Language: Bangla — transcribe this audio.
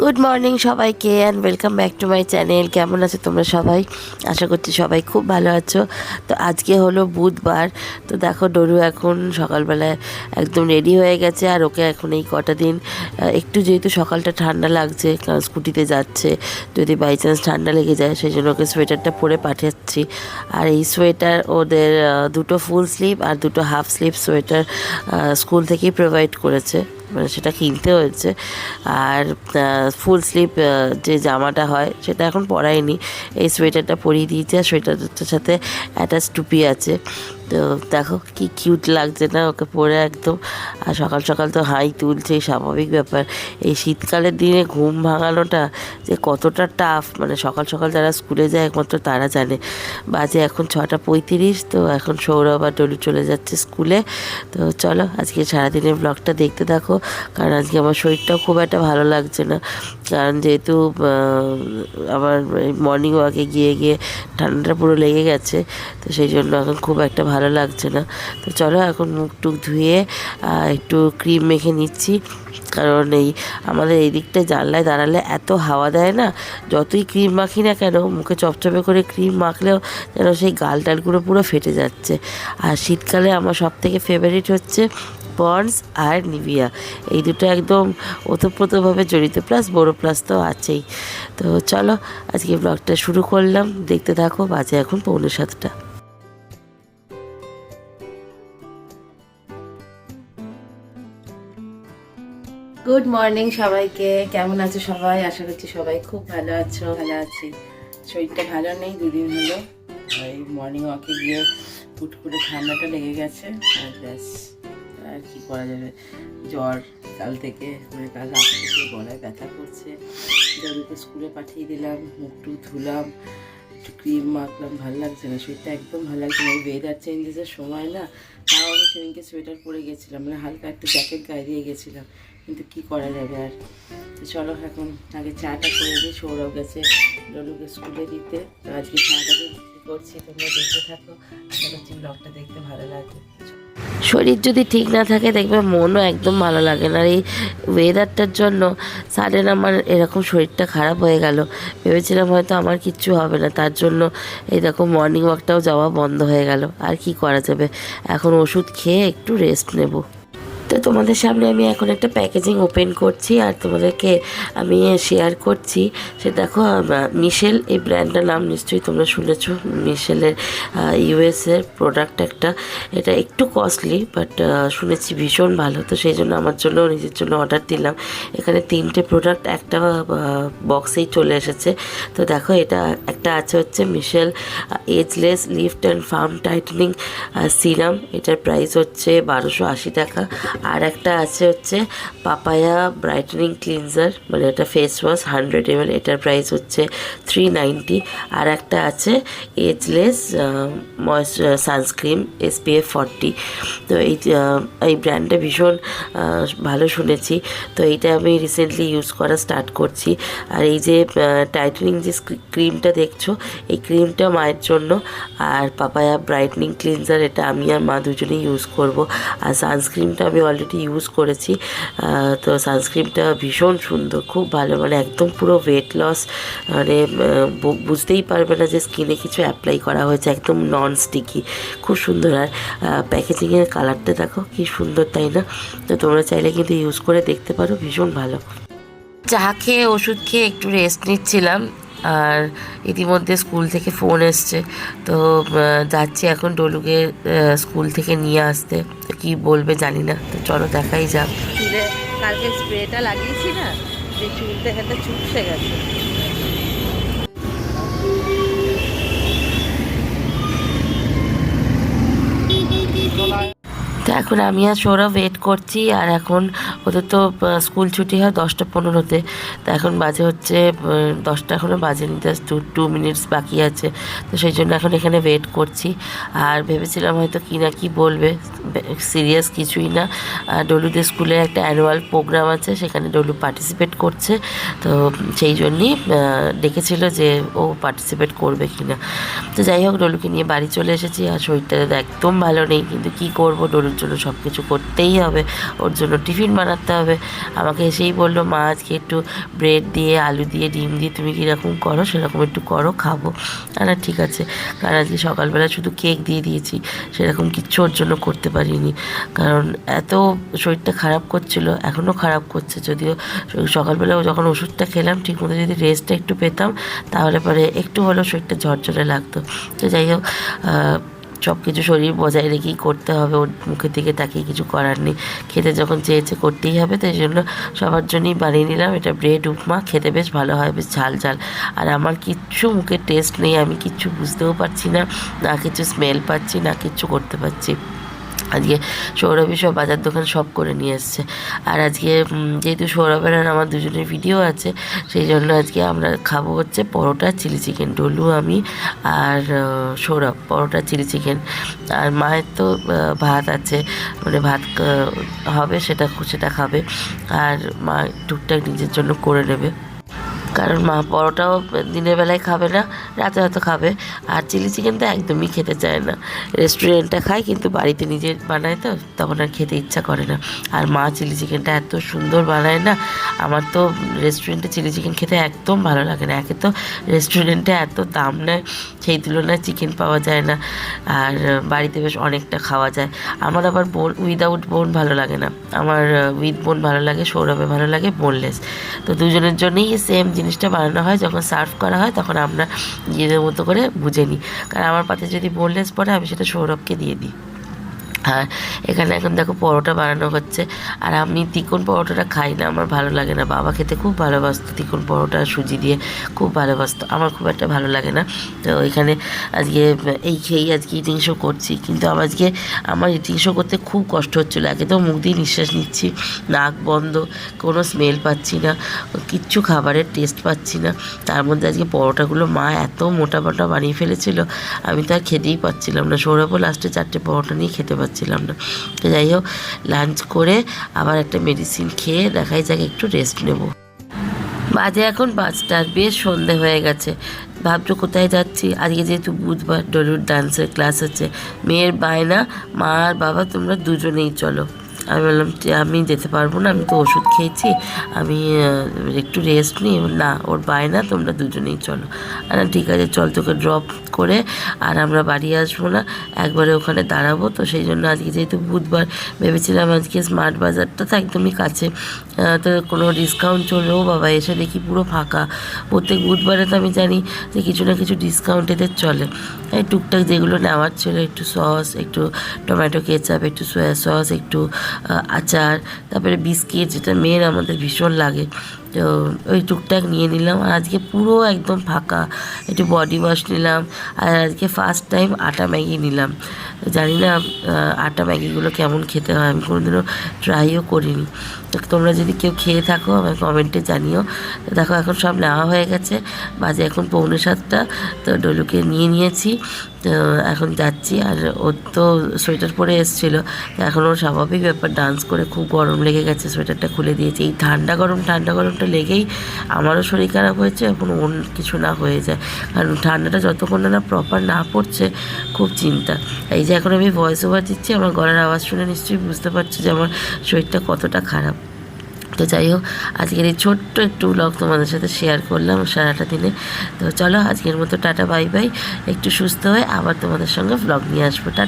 গুড মর্নিং সবাইকে and welcome back to my channel কেমন আছো তোমরা সবাই? আশা করছি সবাই খুব ভালো আছো। তো আজকে হলো বুধবার। তো দেখো ডরু এখন সকালবেলায় একদম রেডি হয়ে গেছে আর ওকে এখন এই কটা দিন একটু যেহেতু সকালটা ঠান্ডা লাগছে, কারণ স্কুটিতে যাচ্ছে, যদি বাই চান্স ঠান্ডা লেগে যায়, সেই জন্য ওকে সোয়েটারটা পরে পাঠাচ্ছি। আর এই সোয়েটার ওদের দুটো ফুল স্লিভ আর দুটো হাফ স্লিভ সোয়েটার স্কুল থেকেই প্রোভাইড করেছে। সেটা কিনতে হয়েছে। আর ফুল স্লিপ যে জামাটা হয় সেটা এখন পরাইনি। এই সোয়েটারটা পরিয়ে দিয়েছে আর সোয়েটারটার সাথে অ্যাটাচ টুপি আছে। তো দেখো কি কিউট লাগছে না, ওকে পরে একদম, আর সকাল সকাল তো হাই তুলছে, স্বাভাবিক ব্যাপার। এই শীতকালের দিনে ঘুম ভাঙানোটা যে কতটা টাফ মানে সকাল সকাল যারা স্কুলে যায় একমাত্র তারা জানে। বাজে এখন ছটা পঁয়ত্রিশ, তো এখন সৌরভ আর ডলু চলে যাচ্ছে স্কুলে। তো চলো, আজকে সারাদিনের ব্লগটা দেখতে থাকো, কারণ আজকে আমার শরীরটাও খুব একটা ভালো লাগছে না। কারণ যেহেতু আমার মর্নিং ওয়াকে গিয়ে গিয়ে ঠান্ডাটা পুরো লেগে গেছে, তো সেই জন্য এখন খুব একটা ভালো লাগছে না। তো চলো এখন মুখ টুক ধুয়ে একটু ক্রিম মেখে নিচ্ছি। কারণ এই আমাদের এই দিকটায় জানলায় দাঁড়ালে এত হাওয়া দেয় না, যতই ক্রিম মাখি না কেন, মুখে চপচপে করে ক্রিম মাখলেও যেন সেই গাল টালগুলো পুরো ফেটে যাচ্ছে। আর শীতকালে আমার সব থেকে ফেভারিট হচ্ছে পন্ডস আর নিভিয়া। এই দুটো একদম ওতপ্রোতভাবে জড়িত প্লাস বড়ো প্লাস তো আছেই। তো চলো আজকে ব্লগটা শুরু করলাম। দেখতে থাকো, বাজে এখন পৌনে সাতটা। গুড মর্নিং সবাইকে। কেমন আছো সবাই? আশা করছি সবাই খুব ভালো আছো। ভালো আছি। শরীরটা ভালো নেই দুদিন হলো। এই মর্নিং ওয়াকে গিয়ে হুট করে ঠান্ডাটা লেগে গেছে। আর ব্যাস, আর কি করা যাবে? জ্বর কাল থেকে মানে কাল রাত থেকে গলায় ব্যথা করছে। জরুরিকে স্কুলে পাঠিয়ে দিলাম, মুখ টুক ধুলাম, একটু ক্রিম মাখলাম, ভালো লাগছে না। শরীরটা একদম ভালো লাগছে না। ওয়েদার চেঞ্জেসের সময় না, তাও আমি সেদিনকে সোয়েটার পরে গেছিলাম। মানে হালকা একটা জ্যাকেট গায়ে দিয়ে গেছিলাম। কিন্তু কি করা যাবে আর? চলো এখন আগে চাটা করে দিই সৌরভ গেছে ললুকে স্কুলে দিতে। তো আজকে চাটা দিয়ে করছি, তোমরা দেখতে থাকো। আশা করছি ব্লগটা দেখতে ভালো লাগবে। শরীর যদি ঠিক না থাকে, দেখবে মনও একদম ভালো লাগে না। আর এই ওয়েদারটার জন্য সাডেন আমার এরকম শরীরটা খারাপ হয়ে গেল। ভেবেছিলাম হয়তো আমার কিচ্ছু হবে না। তার জন্য এই মর্নিং ওয়াকটাও যাওয়া বন্ধ হয়ে গেল। আর কি করা যাবে? এখন ওষুধ খেয়ে একটু রেস্ট নেব। তো তোমাদের সামনে আমি এখন একটা প্যাকেজিং ওপেন করছি আর তোমাদেরকে আমি শেয়ার করছি। সে দেখো মিশেল এই ব্র্যান্ডটার নাম নিশ্চয়ই তোমরা শুনেছো। মিশেলের ইউএসের প্রোডাক্ট একটা। এটা একটু কস্টলি বাট শুনেছি ভীষণ ভালো। তো সেই জন্য আমার জন্য, নিজের জন্য অর্ডার দিলাম। এখানে তিনটে প্রোডাক্ট একটা বক্সেই চলে এসেছে। তো দেখো, এটা একটা আছে হচ্ছে Michelle ageless lift and firm tightening serum এটার প্রাইস হচ্ছে বারোশো আশি টাকা। আর একটা আছে হচ্ছে পাপায়া ব্রাইটনিং ক্লিনজার মানে এটা ফেস ওয়াশ হান্ড্রেড এম এটার প্রাইস হচ্ছে থ্রি নাইনটি আর একটা আছে এজলেস সানস্ক্রিন এসপিএফ ফর্টি তো এই এই ব্র্যান্ডটা ভীষণ ভালো শুনেছি। তো এইটা আমি রিসেন্টলি ইউজ করা স্টার্ট করছি। আর এই যে টাইটনিং যে ক্রিমটা দেখছ, এই ক্রিমটা মায়ের জন্য। আর পাপায়া ব্রাইটনিং ক্লিনজার, এটা আমি আর মা দুজনেই ইউজ করব। আর সানস্ক্রিনটা আমি অলরেডি ইউজ করেছি। তো সানস্ক্রিনটা ভীষণ সুন্দর, খুব ভালো মানে একদম পুরো ওয়েট লস মানে বুঝতেই পারবে না যে স্কিনে কিছু অ্যাপ্লাই করা হয়েছে, একদম নন স্টিকি খুব সুন্দর। আর প্যাকেজিংয়ের কালারটা দেখো, কি সুন্দর, তাই না? তো তোমরা চাইলে কিন্তু ইউজ করে দেখতে পারো, ভীষণ ভালো। চা খেয়ে, ওষুধ খেয়ে একটু রেস্ট নিচ্ছিলাম। আর ইতিমধ্যে স্কুল থেকে ফোন এসছে। তো যাচ্ছি এখন ডলুকে স্কুল থেকে নিয়ে আসতে। কি বলবে জানি না। তো চলো দেখাই যাক। কালকে স্প্রেটা লাগিয়েছি না যে চুল দেখাতে চুপসে গেছে। তো এখন আমি আর সৌরভ ওয়েট করছি আর এখন ওদের তো স্কুল ছুটি হয় দশটা পনেরোতে। তো এখন বাজে হচ্ছে দশটা এখনও বাজেনি, জাস্ট টু টু মিনিটস বাকি আছে। তো সেই জন্য এখন এখানে ওয়েট করছি। আর ভেবেছিলাম হয়তো কি না কি বলবে সিরিয়াস কিছুই না। ডলুদের স্কুলে একটা অ্যানুয়াল প্রোগ্রাম আছে, সেখানে ডলু পার্টিসিপেট করছে। তো সেই জন্যই ডেকেছিল যে ও পার্টিসিপেট করবে কি না। তো যাই হোক, ডলুকে নিয়ে বাড়ি চলে এসেছি। আর শরীরটা একদম ভালো নেই, কিন্তু কি করব? ডলুর জন্য সব কিছু করতেই হবে। ওর জন্য টিফিন বানাতে হবে। আমাকে এসেই বলল মা আজকে একটু ব্রেড দিয়ে আলু দিয়ে ডিম দিয়ে তুমি কীরকম করো সেরকম একটু করো খাব। না, ঠিক আছে। কারণ আজকে সকালবেলা শুধু কেক দিয়ে দিয়েছি সেরকম কিচ্ছু ওর জন্য করতে পারিনি। কারণ এত শরীরটা খারাপ করছিল এখনও খারাপ করছে। যদিও সকালবেলা যখন ওষুধটা খেলাম ঠিক মতো যদি রেস্টটা একটু পেতাম তাহলে পরে একটু হলেও শরীরটা ঝরঝরে লাগতো। তো যাই হোক সব কিছু শরীর বজায় রেখেই করতে হবে, ওর মুখের দিকে তাকিয়ে কিছু করার নেই। খেতে যখন চেয়েছে করতেই হবে, তাই জন্য সবার জন্যই বানিয়ে নিলাম। এটা ব্রেড উপমা, খেতে বেশ ভালো হয়, বেশ ঝাল ঝাল। আর আমার কিচ্ছু মুখের টেস্ট নেই, আমি কিচ্ছু বুঝতেও পারছি না না কিছু স্মেল পাচ্ছি, না কিচ্ছু করতে পারছি। আজকে সৌরভী সব বাজার দোকান সব করে নিয়ে এসছে। আর আজকে যেহেতু সৌরভের আর আমার দুজনের ভিডিও আছে, সেই জন্য আজকে আমরা খাব হচ্ছে পরোটা, চিলি চিকেন, ডলু, আমি আর সৌরভ। Paratha, chilli chicken. আর মায়ের তো ভাত আছে। মানে ভাত হবে সেটা সেটা খাবে। আর মা টুকটাক নিজের জন্য করে নেবে। কারণ মা পরোটাও দিনের বেলায় খাবে না, রাতে হয়তো খাবে। আর চিলি চিকেন তো একদমই খেতে চায় না। রেস্টুরেন্টটা খায়, কিন্তু বাড়িতে নিজে বানায় তো, তখন আর খেতে ইচ্ছা করে না। আর মা চিলি চিকেনটা এত সুন্দর বানায় না, আমার তো রেস্টুরেন্টে চিলি চিকেন খেতে একদম ভালো লাগে না। একে তো রেস্টুরেন্টে এত দাম নেয়, সেই তুলনায় চিকেন পাওয়া যায় না। আর বাড়িতে বেশ অনেকটা খাওয়া যায়। আমার আবার বোন উইদাউট বোন ভালো লাগে না। আমার উইথ বোন ভালো লাগে, সৌরভে ভালো লাগে বোনলেস তো দুজনের জন্যই সেম জিনিসটা বানানো হয়, যখন সার্ভ করা হয়, তখন আমরা নিজেদের মতো করে বুঝে নিই। কারণ আমার পাতে যদি বোনলেস পরে আমি সেটা সৌরভকে দিয়ে দিই। আর এখানে এখন দেখো পরোটা বানানো হচ্ছে। আর আমি তিকোন পরোটাটা খাই না, আমার ভালো লাগে না। বাবা খেতে খুব ভালোবাসতো তিকোন পরোটা সুজি দিয়ে, খুব ভালোবাসতো। আমার খুব একটা ভালো লাগে না। তো এখানে আজকে, এই খেয়েই আজকে ইটিং শো করছি। কিন্তু আজকে আমার ইটিং শো করতে খুব কষ্ট হচ্ছিল। একে তো মুখ দিয়ে নিঃশ্বাস নিচ্ছি, নাক বন্ধ, কোনো স্মেল পাচ্ছি না, কিচ্ছু খাবারের টেস্ট পাচ্ছি না। তার মধ্যে আজকে পরোটাগুলো মা এত মোটা মোটা বানিয়ে ফেলেছিল, আমি তো আর খেতেই পাচ্ছিলাম না। সৌরভও লাস্টে চারটে পরোটা নিয়ে খেতে পাচ্ছিলাম না। তো যাই হোক লাঞ্চ করে আবার একটা মেডিসিন খেয়ে দেখাই যাক, একটু রেস্ট নেব। বাজে এখন পাঁচটার বেশ সন্ধে হয়ে গেছে। ভাবছ কোথায় যাচ্ছি? আজকে যেহেতু বুধবার, ডলুর ডান্সের ক্লাস আছে। মেয়ের বায়না, মা আর বাবা, তোমরা দুজনেই চলো। আমি বললাম যে আমি যেতে পারব না, আমি তো ওষুধ খেয়েছি, আমি একটু রেস্ট নিই। না, ওর বায়না তোমরা দুজনেই চলো। আর ঠিক আছে, চল তোকে ড্রপ করে আর আমরা বাড়ি আসব না, একবারে ওখানে দাঁড়াবো। তো সেই জন্য আজকে যেহেতু বুধবার, ভেবেছিলাম আজকে স্মার্ট বাজারটা তো একদমই কাছে তো কোনো ডিসকাউন্ট চললেও বাবা এসে দেখি পুরো ফাঁকা। প্রত্যেক বুধবারে তো আমি জানি যে কিছু না কিছু ডিসকাউন্ট এদের চলে। এই টুকটাক যেগুলো নেওয়ার ছিল, একটু সস একটু টমেটো কেচাপ একটু সয়া সস একটু আচার, তারপরে বিস্কিট, যেটা মেয়ের আমাদের ভীষণ লাগে। তো ওই টুকটাক নিয়ে নিলাম আর আজকে পুরো একদম ফাঁকা। একটু বডি ওয়াশ নিলাম আর আজকে ফার্স্ট টাইম আটা ম্যাগি নিলাম। জানি না আটা ম্যাগিগুলো কেমন খেতে হয়, আমি কোনোদিনও ট্রাইও করিনি। তোমরা যদি কেউ খেয়ে থাকো, আমাকে কমেন্টে জানিও। দেখো, এখন সব নেওয়া হয়ে গেছে। বাজে এখন পৌনে সাতটা। তো ডলুকে নিয়ে নিয়েছি। তো এখন যাচ্ছি। আর ওর তো সোয়েটার পরে এসেছিল। এখন ওর স্বাভাবিক ব্যাপার, ডান্স করে খুব গরম লেগে গেছে। সোয়েটারটা খুলে দিয়েছি। এই ঠান্ডা গরম, ঠান্ডা গরমটা লেগেই আমারও শরীর খারাপ হয়েছে। এখন ওর কিছু না হয়ে যায়। কারণ ঠান্ডাটা যতক্ষণ না প্রপার না পড়ছে, খুব চিন্তা। এই যে এখন আমি ভয়েস ওভার দিচ্ছি, আমার গলার আওয়াজ শুনে নিশ্চয়ই বুঝতে পারছ যে আমার শরীরটা কতটা খারাপ। তো যাই হোক, আজকের এই ছোট্ট একটু ব্লগ তোমাদের সাথে শেয়ার করলাম সারাটা দিনে। তো চলো আজকের মতো টাটা বাই বাই একটু সুস্থ হয়ে আবার তোমাদের সঙ্গে ব্লগ নিয়ে আসব। টাটা।